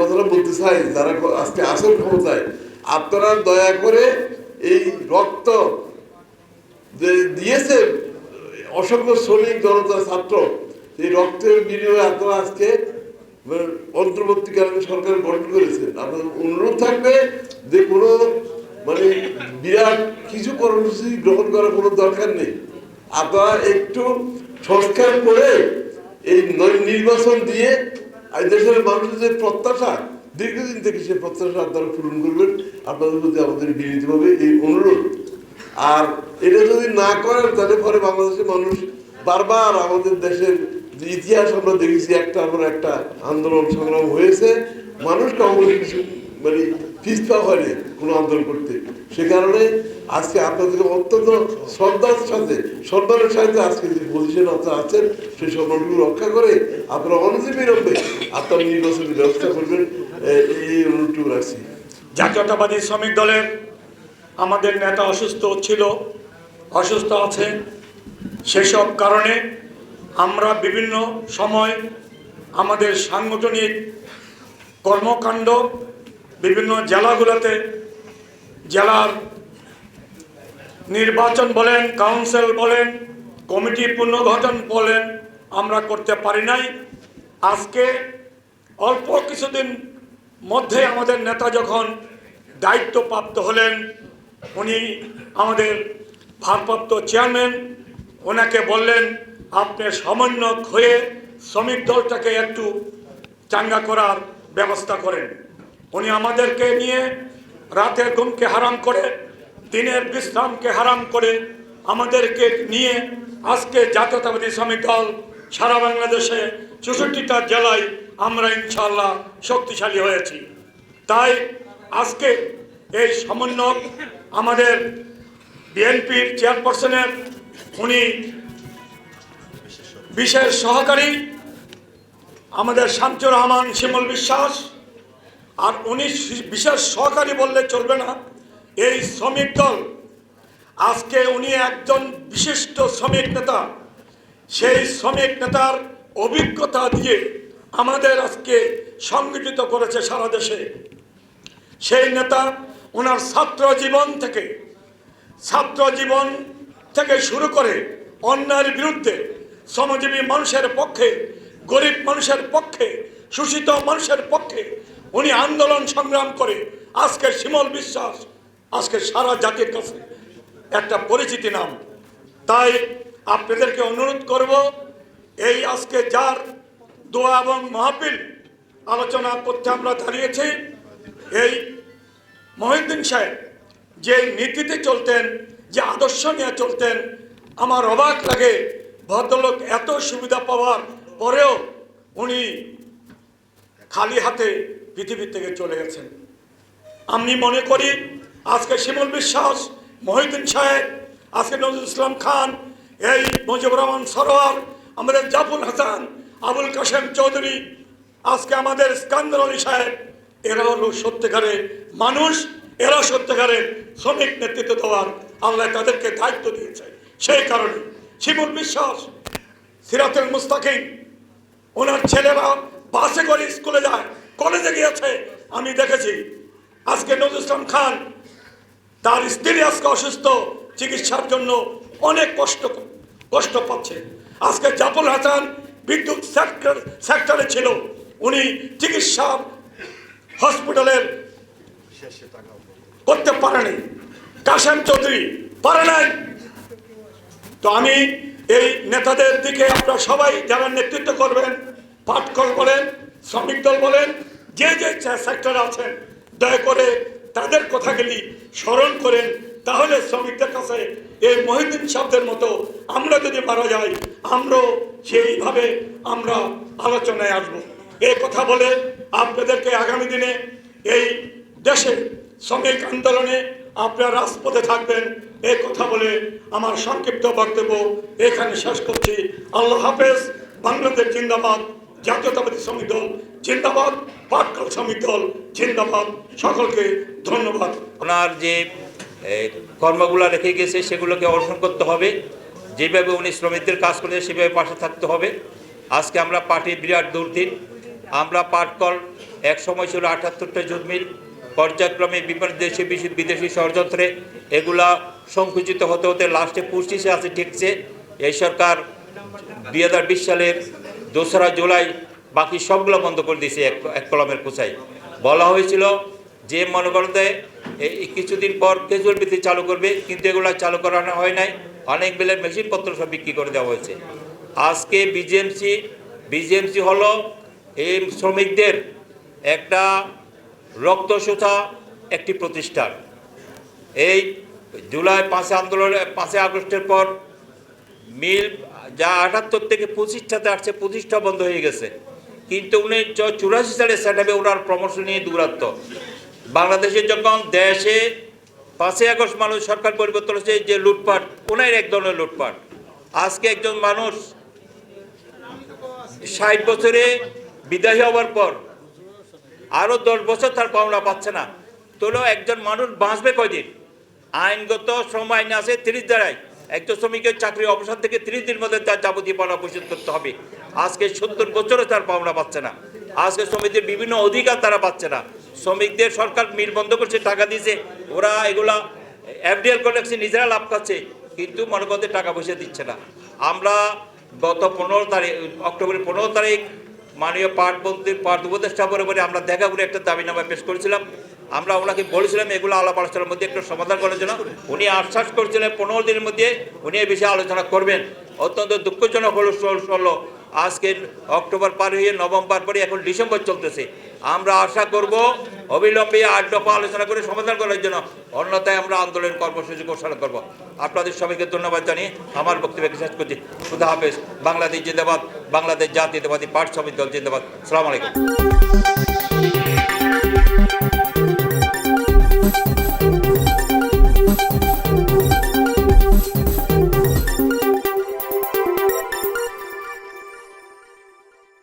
কথাটা বলতে চাই, যারা আজকে আসল ক্ষমতায়, আপনারা দয়া করে এই রক্ত দিয়েছে অসংখ্য শ্রমিক জনতা ছাত্র, এই রক্তের বিনিময়ে আপনারা আজকে অন্তর্বর্তীকালীন সরকার গঠন করেছেন। আপনাদের অনুরোধ থাকবে যে কোনো মানে বিরাট কিছু কর্মসূচি গ্রহণ করার কোনো দরকার নেই। আপনারা একটু সংস্কার করে এই নির্বাচন দিয়ে আর দেশের মানুষের যে প্রত্যাশা, দীর্ঘদিন থেকে সে প্রত্যাশা আপনারা পূরণ করবেন। আপনাদের প্রতি আমাদের বিনীতভাবে এই অনুরোধ। আর এটা যদি না করেন, তাহলে পরে বাংলাদেশের মানুষ বারবার আমাদের দেশের যে ইতিহাস আমরা দেখেছি, একটা পর একটা আন্দোলন সংগ্রাম হয়েছে। মানুষ কংগ্রেস মানে পিছপা হয়নি কোনো আন্দোলন করতে। সে কারণে আজকে আপনাদের অত্যন্ত শ্রদ্ধার সাথে সম্মানের সাথে আজকে যে পজিশন আপনারা আছেন, সেই সম্মানগুলো রক্ষা করে আপনারা অনতিবিলম্বে আপনার নির্বাচনের ব্যবস্থা করবেন। এই অনুরোধটুকু রাখছি। জাতীয়তাবাদী শ্রমিক দলের আমাদের নেতা অসুস্থ ছিল, অসুস্থ আছে। সেসব কারণে আমরা বিভিন্ন সময় আমাদের সাংগঠনিক কর্মকাণ্ড বিভিন্ন জেলাগুলোতে জেলার নির্বাচন বলেন, কাউন্সিল বলেন, কমিটি পুনর্গঠন বলেন, আমরা করতে পারি নাই। আজকে অল্প কিছুদিন মধ্যে আমাদের নেতা যখন দায়িত্বপ্রাপ্ত হলেন, উনি আমাদের ভারপ্রাপ্ত চেয়ারম্যান, ওনাকে বললেন, আপনি সমন্বয়ক হয়ে শ্রমিক দলটাকে একটু চাঙ্গা করার ব্যবস্থা করেন। উনি আমাদেরকে নিয়ে রাতের ঘুমকে হারাম করে, দিনের বিশ্রামকে হারাম করে আমাদেরকে নিয়ে আজকে জাতীয়তাবাদী শ্রমিক দল সারা বাংলাদেশে চৌষট্টিটা জেলায় আমরা ইনশাল্লাহ শক্তিশালী হয়েছি। তাই আজকে এই সমন্বয় আমাদের বিএনপির চেয়ারপারসনের উনি বিশেষ সহকারী আমাদের শামচুর রহমান শিমুল বিশ্বাস আর উনি বিশেষ সহকারী বললে চলবে না। এই শ্রমিক দল, আজকে উনি একজন বিশিষ্ট শ্রমিক নেতা। সেই শ্রমিক নেতার অভিজ্ঞতা দিয়ে আমাদের আজকে সংগঠিত করেছে সারা দেশে। সেই নেতা ওনার ছাত্র জীবন থেকে, ছাত্র জীবন থেকে শুরু করে অন্যায়ের বিরুদ্ধে শ্রমজীবী মানুষের পক্ষে, গরিব মানুষের পক্ষে, শোষিত মানুষের পক্ষে উনি আন্দোলন সংগ্রাম করে। আজকে শিমল বিশ্বাস, আজকে সারা জাতির কাছে একটা পরিচিতি নাম। তাই আপনাদেরকে অনুরোধ করব, এই আজকে যার দোয়া এবং মাহফিল আলোচনা করতে আমরা দাঁড়িয়েছি, এই মহিউদ্দিন সাহেব যে নীতিতে চলতেন, যে আদর্শ নিয়ে চলতেন, আমার অবাক লাগে ভদ্রলোক এত সুবিধা পাওয়ার পরেও উনি খালি হাতে পৃথিবী থেকে চলে গেছেন। আমি মনে করি আজকে শিমুল বিশ্বাস, মহিউদ্দিন সাহেব, আজকে নজরুল ইসলাম খান, এই মুজিবুর রহমান সরোয়ার, আমাদের জাফুল হাসান, আবুল কাশেম চৌধুরী, আজকে আমাদের স্কান্দর আলী সাহেব, এরা হলো সত্যিকারের মানুষ, এরা সত্যিকারের শ্রমিক নেতৃত্ব দেওয়ার আল্লাহ তাদেরকে দায়িত্ব দিয়েছে। সেই কারণে শিমুল বিশ্বাস, সিরাতুল মুস্তাকিম, ওনার ছেলেরা বাসে করে স্কুলে যায় কলেজে গিয়েছে, আমি দেখেছি। আজকে নজরুল ইসলাম খান, তার স্ত্রী আজকে অসুস্থ, চিকিৎসার জন্য অনেক কষ্ট কষ্ট পাচ্ছে। আজকে জাফর হাসান বিদ্যুৎ সেক্টর সেক্টরে ছিল। উনি চিকিৎসা হসপিটালের করতে পারেনি। কাশেম চৌধুরী পারে নাই। তো আমি এই নেতাদের দিকে আপনারা সবাই যারা নেতৃত্ব করবেন পাটকল বলেন শ্রমিক দল বলেন, যে যে সেক্টরে আছেন, দয়া করে তাদের কথাগুলি স্মরণ করেন, তাহলে শ্রমিকদের কাছে এই মহিদিন শব্দের মতো আমরা যদি মারা যাই, আমরাও সেইভাবে আমরা আলোচনায় আসব। এই কথা বলে আপনাদেরকে আগামী দিনে এই দেশে শ্রমিক আন্দোলনে আপনারা রাজপথে থাকবেন। এই কথা বলে আমার সংক্ষিপ্ত বক্তব্য এখানে শেষ করছি। আল্লাহ হাফেজ, বাংলাদেশ জিন্দাবাদ। জাতীয়তাবাদী শ্রমিক দল, জিন্দাবাদ, পাটকল শ্রমিক দল, জিন্দাবাদ। সকলকে ধন্যবাদ। ওনার যে কর্মগুলো রেখে গেছে, সেগুলোকে অনুসরণ করতে হবে। যেভাবে উনি শ্রমিকদের কাজ করেছে সেভাবে পাশে থাকতে হবে। আজকে আমরা পার্টি বিরাট দুর্দিন। আমরা পাটকল এক সময় ছিল আটাত্তরটা জুট মিল পর্যায়ক্রমে বিভিন্ন দেশি বিদেশি- ষড়যন্ত্রে এগুলা সংকুচিত হতে হতে লাস্টে পঁচিশে আছে, ঠিকছে। এই সরকার দুই হাজার বিশ সালের দোসরা জুলাই বাকি সবগুলো বন্ধ করে দিয়েছে এক এক কলমের কোচাই বলা হয়েছিল যে মনে এই কিছুদিন পর ক্যাজুয়াল ভিত্তি চালু করবে, কিন্তু এগুলো চালু করানো হয় নাই। অনেক বেলের মেশিনপত্র সব বিক্রি করে দেওয়া হয়েছে। আজকে বিজিএমসি বিজিএমসি হলো এই শ্রমিকদের একটা রক্তশোষা একটি প্রতিষ্ঠান। এই জুলাই পাঁচে আন্দোলনের পাঁচে আগস্টের পর মিল যা আটাত্তর থেকে পঁচিশটাতে আসছে পঁচিশটা বন্ধ হয়ে গেছে। কিন্তু উনি চুরাশি সালে সেট হবে ওনার প্রমোশন নিয়ে দূরত্ব বাংলাদেশে যখন দেশে পাঁচই আগস্ট মানুষ সরকার পরিবর্তন হচ্ছে যে লুটপাট, ওনার এক ধরনের লুটপাট। আজকে একজন মানুষ ষাট বছরে বিদায় হওয়ার পর আরও দশ বছর তার পাওনা পাচ্ছে না। তোলো একজন মানুষ বাঁচবে কয়দিন? আইনগত শ্রম আইন আছে, তিরিশ দ্বারাই একজন শ্রমিকের চাকরি অবসান থেকে তিরিশ দিন মধ্যে তার যাবতীয় পাওনা পরিশোধ করতে হবে। আজকে সত্তর বছরও তার পাওনা পাচ্ছে না। আজকে শ্রমিকদের বিভিন্ন অধিকার তারা পাচ্ছে না। শ্রমিকদের সরকার মিল বন্ধ করছে, টাকা দিয়েছে। ওরা এগুলা এফডিএল কলেক্সে নিজেরা লাভ পাচ্ছে কিন্তু মনে করতে টাকা পয়সা দিচ্ছে না। আমরা গত পনেরো তারিখ, অক্টোবরের পনেরো তারিখ মাননীয় পাঠ মন্ত্রী পাঠ উপদেষ্টা বরাবরে আমরা দেখা করে একটা দাবিনামা পেশ করেছিলাম। আমরা ওনাকে বলেছিলাম এগুলো আলাপ আলোচনার মধ্যে একটু সমাধান করার জন্য। উনি আশ্বাস করেছিলেন পনেরো দিনের মধ্যে উনি এই বিষয়ে আলোচনা করবেন। অত্যন্ত দুঃখজনক হলো হলো আজকে অক্টোবর পার হয়ে নভেম্বর পরে এখন ডিসেম্বর চলতেছে। আমরা আশা করব অবিলম্বে আট দফা আলোচনা করে সমাধান করার জন্য অন্যথায় আমরা আন্দোলন কর্মসূচি ঘোষণা করব। আপনাদের সবাইকে ধন্যবাদ জানিয়ে আমার বক্তব্যকে শেষ করছি। খুদা হাফেজ। বাংলাদেশ জিন্দাবাদ। বাংলাদেশ জাতীয়তাবাদী পাঠ সমিতি দল জিন্দাবাদ। সালাম আলাইকুম।